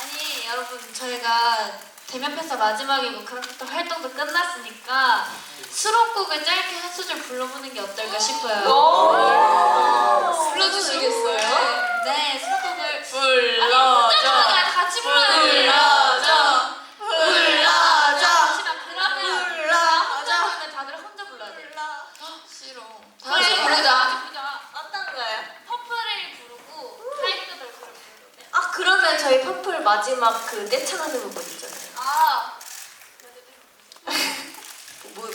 아니 여러분 저희가 대면패서 마지막이고 그렇게 또 활동도 끝났으니까 수록곡을 짧게 한 소절 불러보는 게 어떨까 싶어요. 불러주시겠어요? 네, 수록곡을 불러줘 아니, 같이 불러요 불러줘. 그러면 저희 퍼플 마지막 그 떼창하는 부분 있잖아요. 아, 뭐 뭐.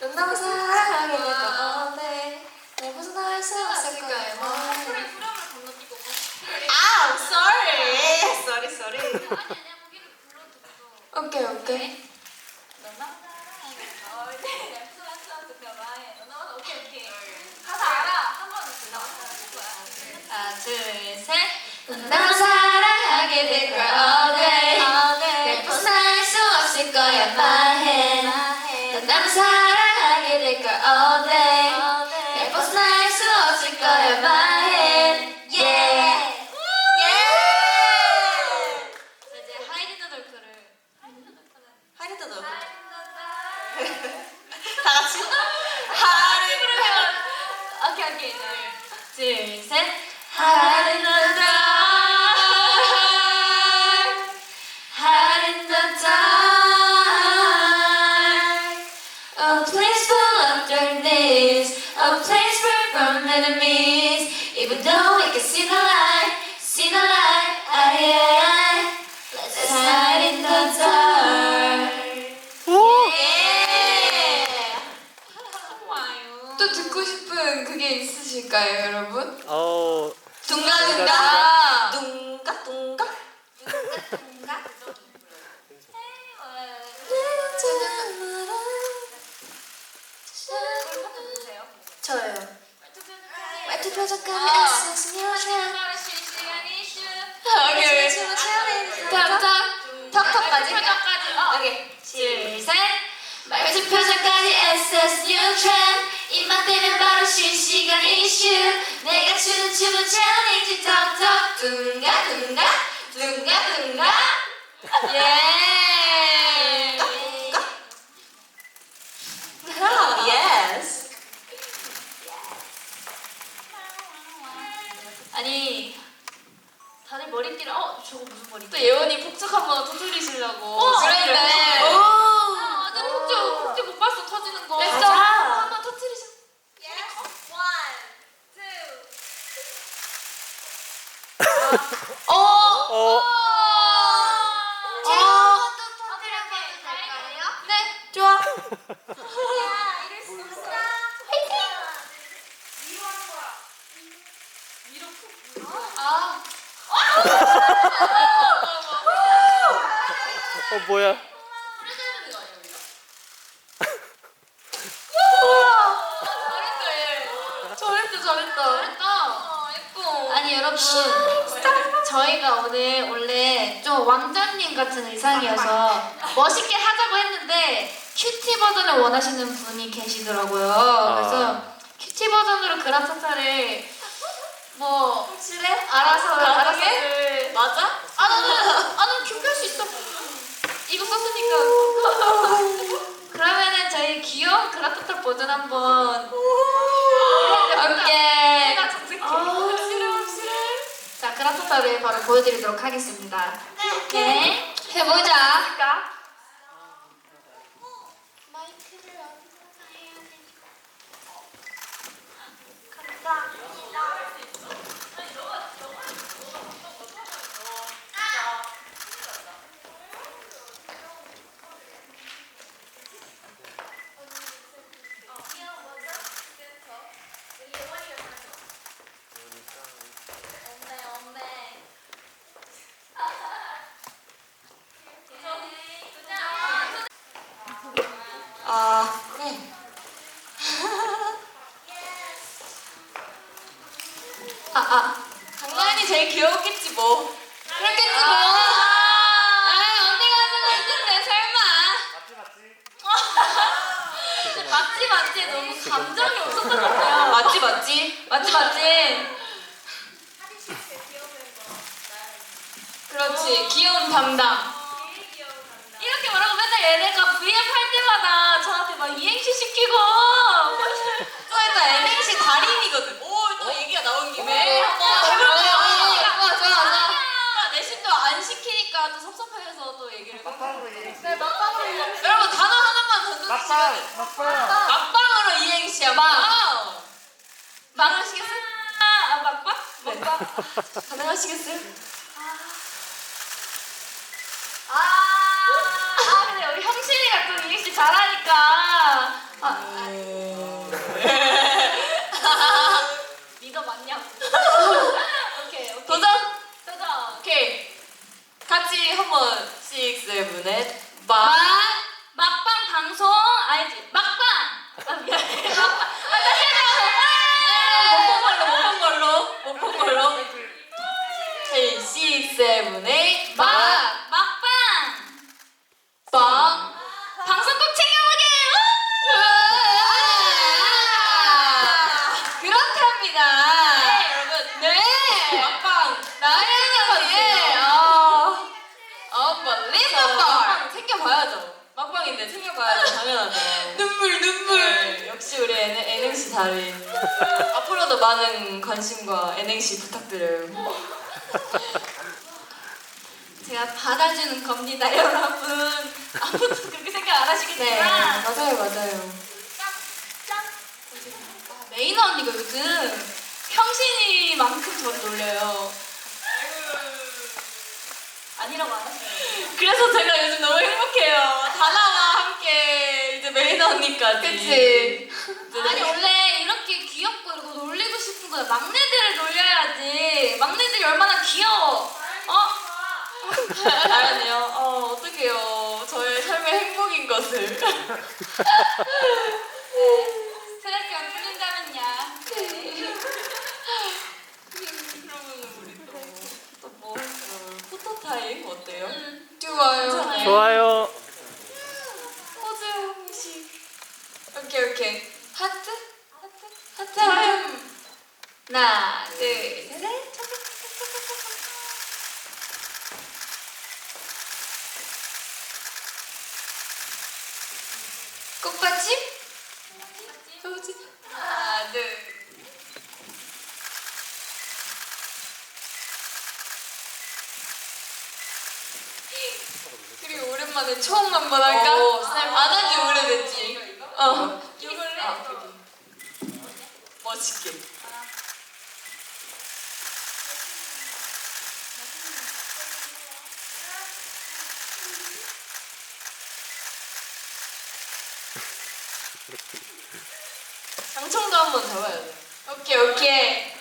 넌 나만 사랑하게 될까 네. 내 벗어날 수 없을 거야. 건너뛰고 뭐 아, sorry, sorry, sorry. 아니 아니야 거기를 불러도 오케이 오케이. 하나 둘셋 넌 나만 사랑하게 될 거야. 네. 내 벗어날 수 사랑하게 될 all day. 수 없을 거야. Yeah. Yeah. 이제 하이드. 다 같이. 하이드 오케이 오케이 둘셋 hide can see the light, see the light, aye, aye, aye. Let's hide in the dark. Yeah. 좋아요 또 듣고 싶은 그게 있으실까요, 여러분? 어, 둥가둥가, 둥가 둥가. 저요. 말투 표정감이 있으시면 오케이. 탁탁 턱턱까지. 표정까지 어 오케이. 둘 셋. 말투 표정까지 SS new trend. 입맛 되면 바로 실시간 이슈. 내가 추는 춤은 챌린지 턱턱 둥가 둥가 둥가 둥가. 예. yes 다들 머리띠를 어 저거 무슨 머리띠 또 예원이 폭죽 한번 터뜨리시려고. 어, 그랬네. 그래. 오. 아, 나 폭죽 폭죽 못 봤어 터지는 거 됐어. 맞아. 한번 터뜨리시 어. 어, 어. 네 좋아 아, 어 뭐야? 잘했다, 잘했다. 잘했다. 예뻐. 아니 여러분. 저희가 오늘 원래 좀 왕자님 같은 의상이어서 멋있게 하자고 했는데 큐티 버전을 원하시는 분이 계시더라고요. 그래서 큐티 버전으로 그라타타를 뭐? 알아서? 알아서를 맞아? 아 나는 아 나는 준비할 수 있어 이거 썼으니까 그러면은 저희 귀여운 그라타타 버전 한번 오케이. 내가 정색해 확실해 자 그라타타를 바로 보여드리도록 하겠습니다 네 해보자. 아 네. 아, 아. 강나연이 제일 귀여웠겠지, 뭐. 그렇겠지, 뭐. 아, 아, 언니가 하는 거 있는데, 설마. 맞지 맞지 너무 감정이 없었던 것 같아요 맞지, 맞지? 맞지, 맞지? 그렇지. 귀여운 담당. 이렇게 말하고 맨날 얘네가 V앱 할 때마다 저한테 막 이행시 시키고 또 일단 NNC 달인이거든. 오, 또 얘기가 나온 김에 어, 한번 어, 해볼게요. 좋아, 좋아, 좋아. 아, 내신 또 안 시키니까 또 섭섭해서 또 얘기를 해볼게요. 네, 막방으로 이행시. 여러분 단어 던져주시면 돼요. 막방으로 이행시야. 막. 망하시겠어요? 아 막방? 네. 가능하시겠어요? 아, 아 근데 우리 형신이가 또 이행시 잘하니까 아, 믿어 맞냐고 오케이 오케이 도전. 도전 오케이. 같이 한번 6, 7, 8. 막 막. 막방 방송 알지? 막방 아 미안해 막방 아 다시 해줘 못본 걸로, 못 본 걸로. 오케이, 6, 7, 8. 막 막. 막방 빵. 방송 꼭 챙겨보게 그렇답니다. 네, 여러분. 네. 막방. 나연이 어. Unbelievable. 막방 챙겨봐야죠. 챙겨봐야죠. 당연하죠. 눈물, 눈물. 네, 역시 우리 N, NNC 달인. 앞으로도 많은 관심과 NNC 부탁드려요. 제가 받아주는 겁니다 여러분 아무도 그렇게 생각 안 네, 하시겠지만 맞아요, 맞아요. 메이너 언니가 요즘 형신이만큼 저를 놀려요 아니라고 안 하세요 그래서 제가 요즘 너무 행복해요. 다나와 함께 이제 메인 언니까지. 그치. 아니 원래 이렇게 귀엽고 이러고 놀리고 싶은 거야 막내들을 놀려야지 막내들이 얼마나 귀여워 어? 알았네요. 어, 어떡해요. 저의 삶의 행복인 것을. 스트레스가 풀린다면야 네. 그러면 우리 또, 또 뭐, 할까요? 포토타임 어때요? 음, 좋아요. 좋아요. 좋아요. 포즈 형식. 오케이, 오케이. 하트? 하트? 하트 타임. 하나 둘셋 꽃받침? 꽃받침? 하나, 둘. 오랜만에 처음 한번 할까? 오, 안한지 오래됐지. 어. 이걸로 해? 아. 멋있게. 장청도 한번 잡아야 돼. 오케이, 오케이.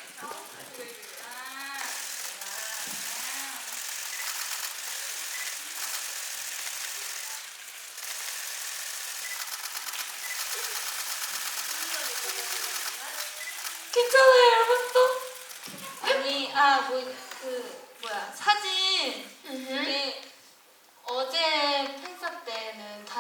괜찮아요, 여러분 또. 아니 아 뭐 그 뭐야 사진 우리 어제 팬사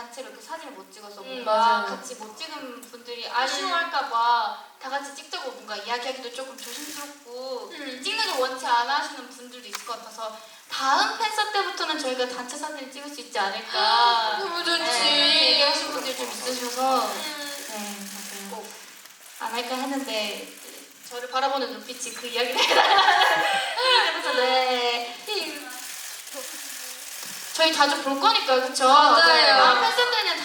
단체로 이렇게 사진을 못 찍어서 음, 뭔가 맞아요. 같이 못 찍은 분들이 아쉬워할까봐 다 같이 찍자고 뭔가 이야기하기도 조금 조심스럽고 음. 찍는 걸 원치 않아 하시는 분들도 있을 것 같아서 다음 팬사 때부터는 저희가 단체 사진을 찍을 수 있지 않을까 너무 좋지. 네, 얘기하신 분들이 좀 있으셔서 음. 네 맞아요 안 할까 했는데 저를 바라보는 눈빛이 그 이야기를 그래서 네 저희 자주 볼 거니까요 그쵸? 맞아요.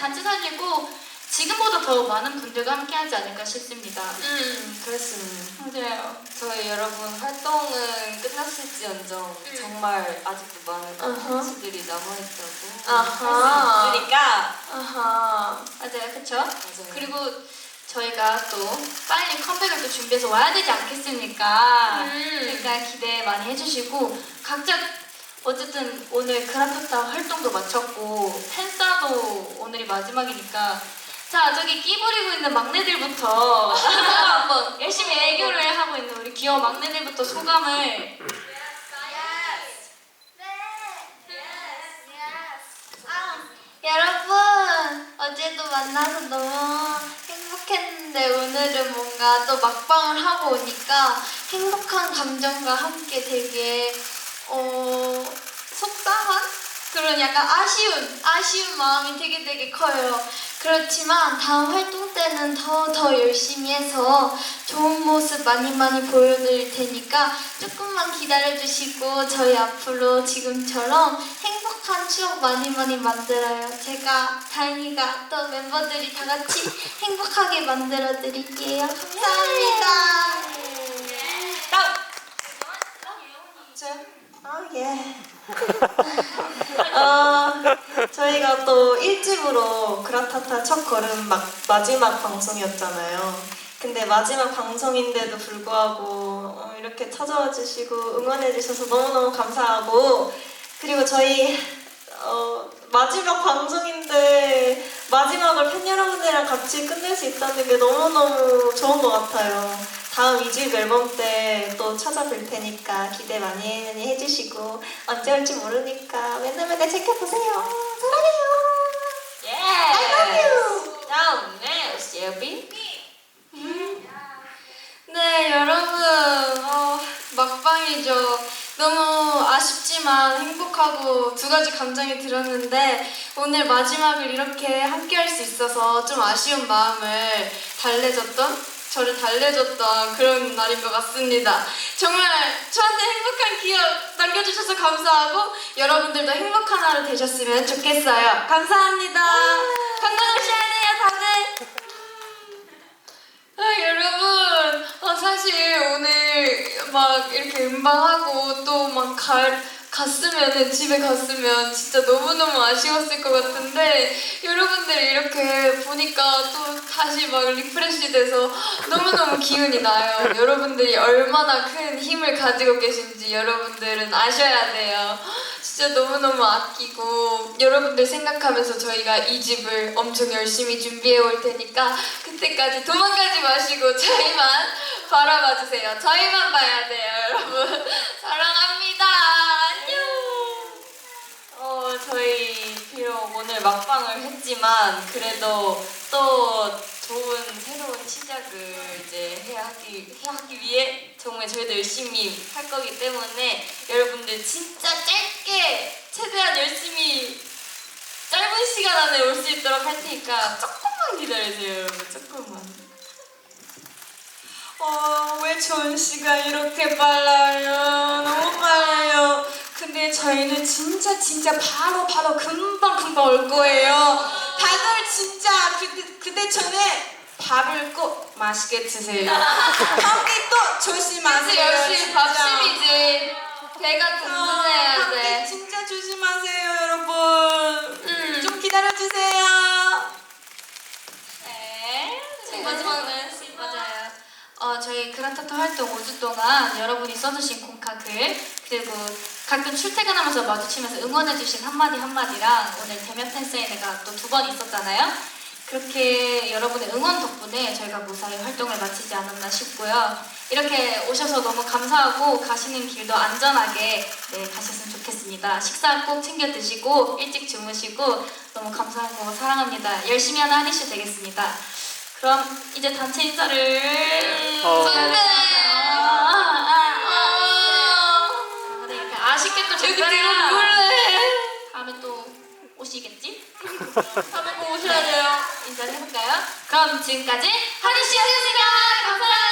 네, 단체 사진이고 지금보다 더 많은 분들과 함께 하지 않을까 싶습니다 음, 그랬습니다. 맞아요 저희 여러분 활동은 끝났을지언정 음. 정말 아직도 많은. 콘텐츠들이 남아있다고 아하. 할수 있으니까 아하. 맞아요 그쵸? 맞아요. 그리고 저희가 또 빨리 컴백을 또 준비해서 와야 되지 않겠습니까? 음. 그러니까 기대 많이 해주시고 각자 어쨌든 오늘 그라타타 활동도 마쳤고 오늘이 마지막이니까. 자 저기 끼 부리고 있는 막내들부터 한번 열심히 애교를 하고 있는 우리 귀여운 막내들부터 소감을. 여러분 어제도 만나서 너무 행복했는데 오늘은 뭔가 또 막방을 하고 오니까 행복한 감정과 함께 되게 어 그런 약간 아쉬운 아쉬운 마음이 되게 되게 커요. 그렇지만 다음 활동 때는 더 더 열심히 해서 좋은 모습 많이 많이 보여드릴 테니까 조금만 기다려주시고 저희 앞으로 지금처럼 행복한 추억 많이 많이 만들어요. 제가 다인이가 또 멤버들이 다 같이 행복하게 만들어 드릴게요. 감사합니다. 다음. 아, 예. 어, 저희가 또 1집으로 그라타타 첫 걸음 막, 마지막 방송이었잖아요. 근데 마지막 방송인데도 불구하고 어, 이렇게 찾아와 주시고 응원해 주셔서 너무너무 감사하고 그리고 저희 어, 마지막 방송인데 마지막을 팬 여러분들이랑 같이 끝낼 수 있다는 게 너무너무 좋은 것 같아요. 다음 2집 앨범 때 또 찾아뵐 테니까 기대 많이 많이 해주시고 언제 올지 모르니까 맨날 맨날 챙겨보세요. 사랑해요. 예. I love you. 다음 네, 예비. 네, 여러분, 어, 막방이죠. 너무 아쉽지만 행복하고 두 가지 감정이 들었는데 오늘 마지막을 이렇게 함께 할 수 있어서 좀 아쉬운 마음을 달래줬던, 저를 달래줬던 그런 날인 것 같습니다. 정말 저한테 행복한 기억 남겨주셔서 감사하고 여러분들도 행복한 하루 되셨으면 좋겠어요. 감사합니다. 건강하셔야 돼요, 다들. 아, 여러분, 아, 사실 오늘 막 이렇게 음방하고 또 막 갔으면은 집에 갔으면 진짜 너무너무 아쉬웠을 것 같은데 여러분들이 이렇게 보니까 또 다시 막 리프레시 돼서 너무너무 기운이 나요. 여러분들이 얼마나 큰 힘을 가지고 계신지 여러분들은 아셔야 돼요. 진짜 너무너무 아끼고 여러분들 생각하면서 저희가 이 집을 엄청 열심히 준비해 올 테니까 그때까지 도망가지 마시고 저희만 바라봐 주세요. 저희만 봐야 돼요, 여러분. 사랑합니다. 어, 저희 비록 오늘 막방을 했지만 그래도 또 좋은 새로운 시작을 이제 해야 하기, 해야 하기 위해 정말 저희도 열심히 할 거기 때문에 여러분들 진짜 짧게 최대한 열심히 짧은 시간 안에 올 수 있도록 할 테니까 조금만 기다려주세요 여러분 조금만 어, 왜 좋은 시간 이렇게 빨라요? 너무 빨라요. 근데 저희는 진짜 진짜 바로 바로 금방 금방 올 거예요. 다들 진짜 그때 그때 전에 밥을 꼭 맛있게 드세요. 감기 또 조심하세요. 역시. 밥심이지. 배가 어, 든든해야 돼. 진짜 조심하세요, 여러분. 음. 좀 기다려 주세요. 네 마지막은 맞아요. 어, 저희 그라타타 활동 5주 동안 여러분이 써주신 콩카글 그리고 가끔 출퇴근하면서 마주치면서 응원해주신 한마디 한마디랑 오늘 대면 팬사인 회가 또 두 번 있었잖아요. 그렇게 여러분의 응원 덕분에 저희가 무사히 활동을 마치지 않았나 싶고요. 이렇게 오셔서 너무 감사하고 가시는 길도 안전하게 네, 가셨으면 좋겠습니다. 식사 꼭 챙겨 드시고 일찍 주무시고 너무 감사하고 사랑합니다. 열심히 하는 한이슈 되겠습니다. 그럼 이제 단체 인사를 어. 아쉽게 또 중간에 뒤로 누울래? 다음에 또 오시겠지? 다음에 꼭 오셔야 돼요. 인사를 해볼까요? 그럼 지금까지 한이 씨였습니다. 감사합니다.